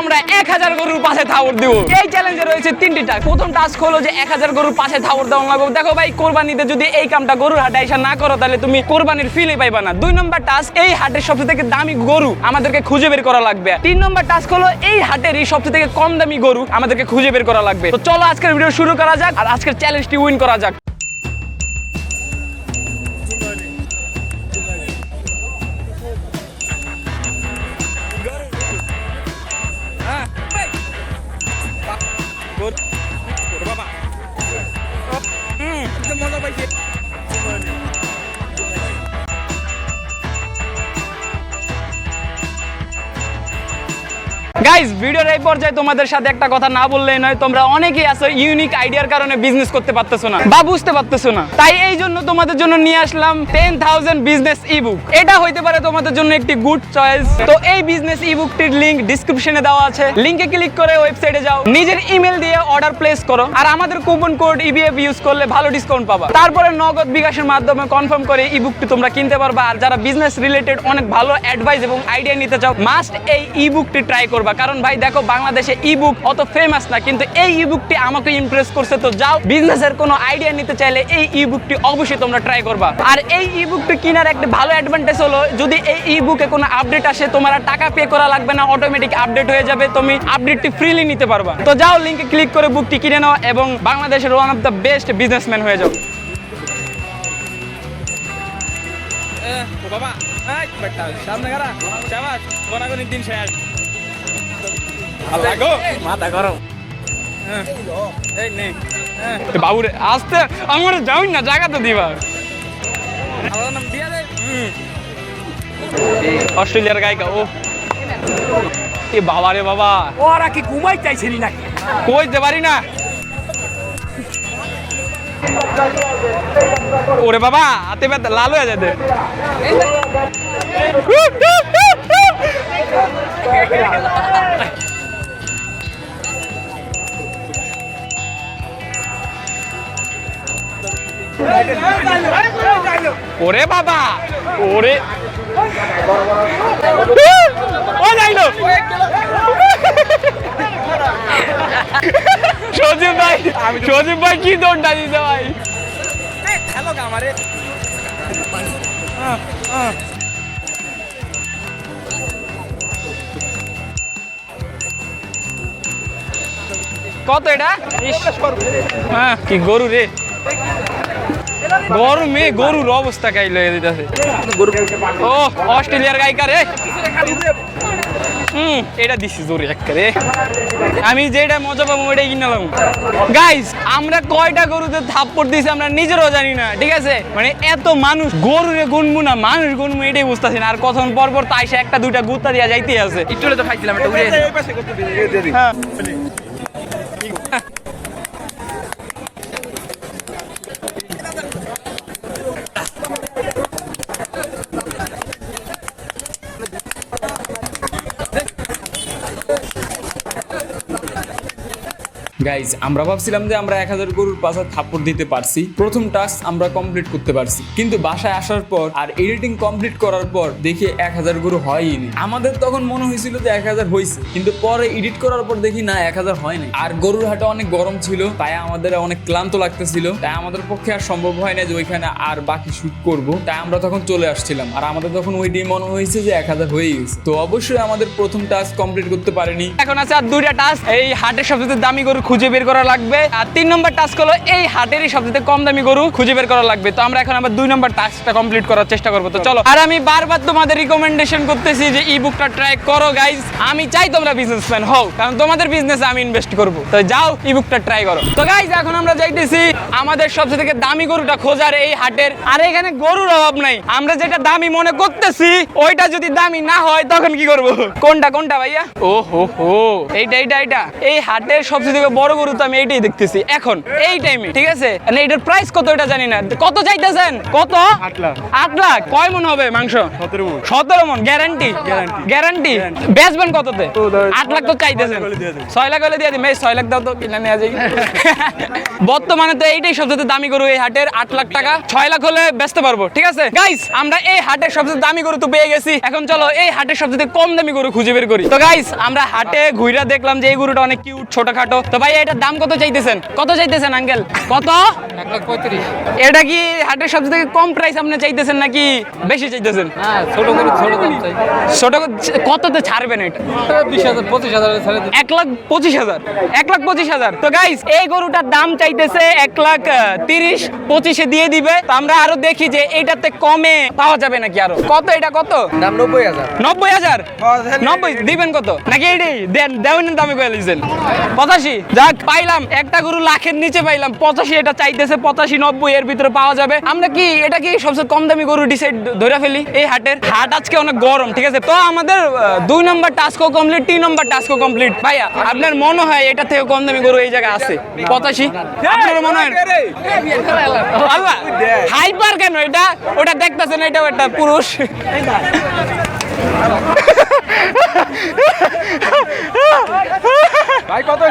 আমরা এক হাজার গরুর পাশে দিব। এই চ্যালেঞ্জে রয়েছে তিনটি টাস্ক প্রথম টাস্ক হলো যে এক হাজার গরুর পাশে দেওয়া লাগবে। দেখো ভাই, কোরবানিতে যদি এই কামটা গরুর হাটে এসে না করো, তাহলে তুমি কোরবানির ফিলই পাইবা না। দুই নম্বর টাস্ক এই হাটের সবচেয়ে থেকে দামি গরু আমাদেরকে খুঁজে বের করা লাগবে। তিন নম্বর টাস্ক হলো এই হাটেরই সবচেয়ে থেকে কম দামি গরু আমাদেরকে খুঁজে বের করা লাগবে। তো চলো আজকের ভিডিও শুরু করা যাক আর আজকের চ্যালেঞ্জটি উইন করা যাক। গাইজ ভিডিওর এই পর্যায়ে তোমাদের সাথে একটা কথা না বললেই নয়, তোমরা অনেকেই আছো ইউনিক আইডিয়ার কারণে বিজনেস করতে পারতেছো না, বা বুঝতে পারতেছো না। তাই এই জন্য তোমাদের জন্য নিয়ে আসলাম টেন থাউজেন্ড বিজনেস ইবুক এটা হইতে পারে তোমাদের জন্য একটি গুড চয়েস তো এই বিজনেস ইবুকটির লিংক ডিসক্রিপশনে দেওয়া আছে। লিংকে ক্লিক করে ওয়েবসাইটে যাও। নিজের ইমেল দিয়ে অর্ডার প্লেস করো। আর আমাদের কুপন কোড ইবিএফ ইউজ করলে ভালো ডিসকাউন্ট পাবা। তারপরে নগদ বিকাশের মাধ্যমে কনফার্ম করে ইবুকটি তোমরা কিনতে পারবা। আর যারা বিজনেস রিলেটেড অনেক ভালো অ্যাডভাইস এবং আইডিয়া নিতে চাও মাস্ট এই ইবুকটি ট্রাই করবা। কারণ ভাই দেখো বাংলাদেশে ইবুক অত ফেমাস না, কিন্তু এই ইবুকটি আমাকে ইমপ্রেস করছে, তো যাও বিজনেসের কোনো আইডিয়া নিতে চাইলে এই ইবুকটি অবশ্যই তোমরা ট্রাই করবা। আর এই ইবুকটি কেনার একটা ভালো অ্যাডভান্টেজ হলো, যদি এই ইবুকে কোনো আপডেট আসে, তোমার টাকা পে করা লাগবে না অটোমেটিক আপডেট হয়ে যাবে, তুমি আপডেটটি ফ্রিলি নিতে পারবা। তো যাও লিংকে ক্লিক করে বুকটি কিনে নাও এবং বাংলাদেশের one of the best businessman হয়ে যাও। বাবা সামনে গারা চাবাস গোনাগুনির দিন শেষ। মাথা গরম। বাবুরে আসতে আমার যাও না জায়গা তো দিবা অস্ট্রেলিয়ার গায়িকা ও। এ বাবা রে বাবা। ওরা কি ঘুমাই চাইছিলি নাকি? কইতে পারি না। ওরে বাবা হাতে ব্যথা লাল হয়ে যাবে ওরে বাবা, ওরে। ও যাইলো। সজীব ভাই সজীব ভাই কি দৌড়টা দিতে ভাই? হ্যালো আমারে কত এটা? হ্যাঁ কি গরু রে। গরু মে গরুর অবস্থা কাই লয়ে দিতেছে। ও অস্ট্রেলিয়ার গায়িকা রে হুম এটা দিছি জোরে একবারে আমি যেটা মজা পাবো ওইটাই কিনালাম গাইস আমরা কয়টা গরুতে থাপ্পড় দিছি আমরা নিজেরও জানি না ঠিক আছে? মানে এত মানুষ গরুরে গুনবো না মানুষ গুনবো এটাই বুঝতেছি না। আর কখন পর পর তাইসা একটা দুইটা গুত্তা দিয়া যাইতে আছে। একটু তো খাইছিলাম এটা উড়ে এই পাশে করতে দে দে হ্যাঁ গাইজ আমরা ভাবছিলাম যে আমরা এক হাজার গরুর পাশা থাপ্পড় দিতে পারছি। প্রথম টাস্ক আমরা কমপ্লিট করতে পারছি। কিন্তু বাসায় আসার পর আর এডিটিং কমপ্লিট করার পর দেখি এক হাজার গরু হয়নি আমাদের তখন মনে হয়েছিল যে এক হাজার হয়েছে কিন্তু পরে এডিট করার পর দেখি না, এক হাজার হয়নি আর গরুর হাটে অনেক গরম ছিল, তাই আমাদের অনেক ক্লান্ত লাগতেছিল। তাই আমাদের পক্ষে আর সম্ভব হয় না যে ওইখানে আর বাকি শুট করব। তাই আমরা তখন চলে আসছিলাম। আর আমাদের তখন ওই ডে মনে হয়েছে যে এক হাজার হয়ে গেছে। তো অবশ্যই আমাদের প্রথম টাস্ক কমপ্লিট করতে পারেনি। এখন আছে আর দুইটা টাস্ক এই হাটের সবচেয়ে দামি গরু খুঁজে বের করা লাগবে। আর তিন নম্বর টাস্ক হলো এই হাটেরই সবচেয়ে কম দামি গরু খুঁজে বের করা লাগবে। তো আমরা এখন আবার দুই নম্বর টাস্কটা কমপ্লিট করার চেষ্টা করব। তো চলো আর আমি বারবার তোমাদের রিকমেন্ডেশন করতেছি যে ই বুকটা ট্রাই করো গাইজ আমি চাই তোমরা বিজনেসম্যান হও কারণ তোমাদের বিজনেসে আমি ইনভেস্ট করব। তো যাও ই বুকটা ট্রাই করো। তো গাইজ এখন আমরা যাইতেছি আমাদের সবচেয়ে থেকে দামি গরুটা খোঁজার এই হাটের। আর এখানে গরুর অভাব নাই। আমরা যেটা দামি মনে করতেছি ওইটা যদি দামি না হয় তখন কি করব? কোনটা কোনটা ভাইয়া? ও হো হো এইটা এইটা এইটা। এই হাটের সবচেয়ে থেকে বড় গরু তো আমি এইটাই দেখতেছি। এখন এই টাইমে ঠিক আছে? মানে এটার প্রাইস কত এটা জানি না। কত চাইতেছেন? কত? আট লাখ। কয় মন হবে মাংস? সতেরো মন। গ্যারান্টি গ্যারান্টি বেচবেন কততে? আট লাখ তো চাইতেছেন। ছয় লাখ হলে দিয়ে দিন ভাই ছয় লাখ দাও তো কিনা নেওয়া যায় বর্তমানে তো এইটাই সবচেয়ে দামি গরু এই হাটের আট লাখ টাকা। ছয় লাখ হলে বেচতে পারব ঠিক আছে? গাইস আমরা এই হাটের সবচেয়ে দামি গরু তো পেয়ে গেছি। এখন চলো এই হাটের সবচেয়ে কম দামি গরু খুঁজে বের করি। তো গাইস আমরা হাটে ঘুরে দেখলাম যে এই গরুটা অনেক কিউট ছোটখাটো। তো ভাই এটার দাম কত চাইতেছেন? কত চাইতেছেন আঙ্কেল? কত? এটা কি হাটের সবচেয়ে কম প্রাইস আপনি চাইতেছেন নাকি বেশি চাইতেছেন? হ্যাঁ ছোট করে ছোট দাম চাই। ছোট কততে ছাড়বেন এটা? এক লাখ পঁচিশ হাজার। এক লাখ পঁচিশ হাজার। তো গাইস এই গরুটার দাম চাইতেছে এক লাখ তিরিশ পঁচিশে দিয়ে দিবে। তো আমরা আরও দেখি যে এটাতে কমে পাওয়া যাবে নাকি আরও। কত এটা কত? দাম নব্বই হাজার। নব্বই হাজার? নব্বই? দিবেন কত? নাকি এইটাই দেন দেবেন দামে কয়ে লিখছেন পঁচাশি? যাক পাইলাম একটা গরু লাখের নিচে পাইলাম, পঁচাশি এটা চাইতেছে, পঁচাশি, নব্বই, এর ভিতরে পাওয়া যাবে। আমরা কি, এটা কি সবচেয়ে কম দামি গরু ডিসাইড ধরে ফেলি? এই হাটের? হাট আজকে অনেক গরম, ঠিক আছে? তো আমাদের দুই নম্বর টাস্কও কমপ্লিট তিন নম্বর টাস্কও কমপ্লিট ভাইয়া, আপনার মনে হয় এটা থেকে কম দামি গরু এই জায়গায় আছে? পঁচাশি? আপনার মনে হয়? হাইপার কেন এটা? ওটা দেখতেছেন এটা একটা পুরুষ। ভাই, কত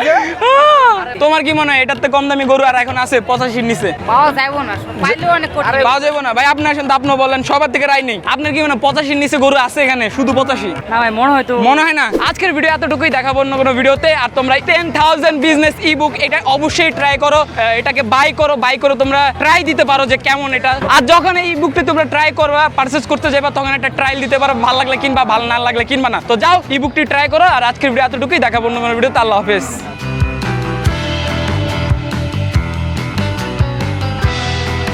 তোমার কি মনে হয় এটার তো কম দামি গরু আর এখন আছে পঁচাশির নিচে? পাওয়া যাব না পাইলেও অনেক কঠিন। পাওয়া যাবে না। ভাই আপনি আসেন তো আপনিও বলেন সবার থেকে রায় নেই। আপনার কি মনে হয় পঁচাশির নিচে গরু আছে এখানে শুধু পঁচাশি? না ভাই মনে হয় তো। মনে হয় না? আজকের ভিডিও এতটুকুই দেখাবো অন্য কোনো ভিডিওতে আর তোমরা ten thousand business e book এটা অবশ্যই ট্রাই করো। এটাকে বাই করো বাই করো তোমরা ট্রাই দিতে পারো যে কেমন এটা। আর যখন এই বুকটা তোমরা ট্রাই করবা পারচেস করতে যাবা তখন একটা ট্রায়াল দিতে পারো ভালো লাগলে কিনবা ভালো না লাগলে কিনবা না। তো যাও ই বুকটি ট্রাই করো। আর আজকের ভিডিও এতটুকুই দেখাবো অন্য কোনো ভিডিওতে আল্লাহ হাফেজ।